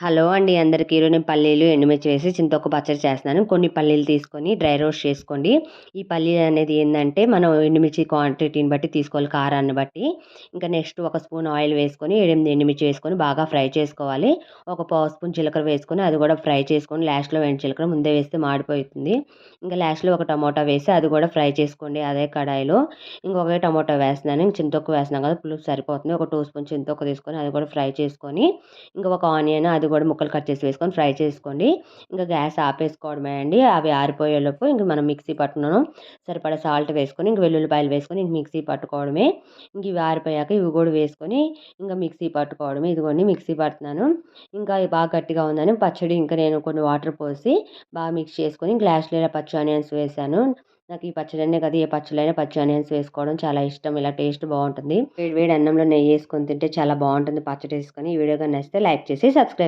Hello అండి అందరికీ. ఈరోజు నేను పల్లీలు ఎండుమిర్చి వేసి చింతొక్క పచ్చడి చేస్తున్నాను. కొన్ని పల్లీలు తీసుకొని డ్రై రోస్ట్ చేసుకోండి. ఈ పల్లీలు అనేది ఏంటంటే మనం ఎండుమిర్చి క్వాంటిటీని బట్టి తీసుకోవాలి కారాన్ని బట్టి. ఇంకా నెక్స్ట్ ఒక స్పూన్ ఆయిల్ వేసుకొని ఎనిమిది ఎండుమిర్చి వేసుకొని బాగా ఫ్రై చేసుకోవాలి. ఒక పావు స్పూన్ జీలకర్ర వేసుకొని అది కూడా ఫ్రై చేసుకొని లాస్ట్లో వెంట జీలకర్ర ముందే వేస్తే మాడిపోతుంది. ఇంకా లాస్ట్లో ఒక టమోటా వేసి అది కూడా ఫ్రై చేసుకోండి అదే కడాయిలో. ఇంకొక టమోటా వేస్తున్నాను. చింతొక్క చింతొక్కు వేస్తున్నాం కదా పులుపు సరిపోతుంది. ఒక టూ స్పూన్ చింతొక్క తీసుకొని అది కూడా ఫ్రై చేసుకొని ఇంకా ఒక ఆనియన్ అది కూడా ముక్కలు కట్ చేసి వేసుకొని ఫ్రై చేసుకోండి. ఇంకా గ్యాస్ ఆపేసుకోవడమే అండి. అవి ఆరిపోయేలోపు ఇంక మనం మిక్సీ పట్టుకున్నాను సరిపడా సాల్ట్ వేసుకొని ఇంక వెల్లుల్లిపాయలు వేసుకొని ఇంక మిక్సీ పట్టుకోవడమే. ఇంక ఇవి ఆరిపోయాక ఇవి కూడా వేసుకొని ఇంకా మిక్సీ పట్టుకోవడమే. ఇదిగోండి మిక్సీ పడుతున్నాను. ఇంకా బాగా గట్టిగా ఉందని పచ్చడి ఇంకా నేను కొన్ని వాటర్ పోసి బాగా మిక్స్ చేసుకొని గ్లాస్లో ఇలా పచ్చి ఆనియన్స్ వేసాను. నాకు ఈ పచ్చడి కదా ఏ పచ్చళ్ళైనా పచ్చి ఆనియన్స్ వేసుకోవడం చాలా ఇష్టం. ఇలా టేస్ట్ బాగుంటుంది. వేడి వేడి అన్నంలో నెయ్యి వేసుకొని తింటే చాలా బాగుంటుంది పచ్చడి వేసుకొని. ఈ వీడియో కానీ నచ్చితే లైక్ చేసి సబ్స్క్రైబ్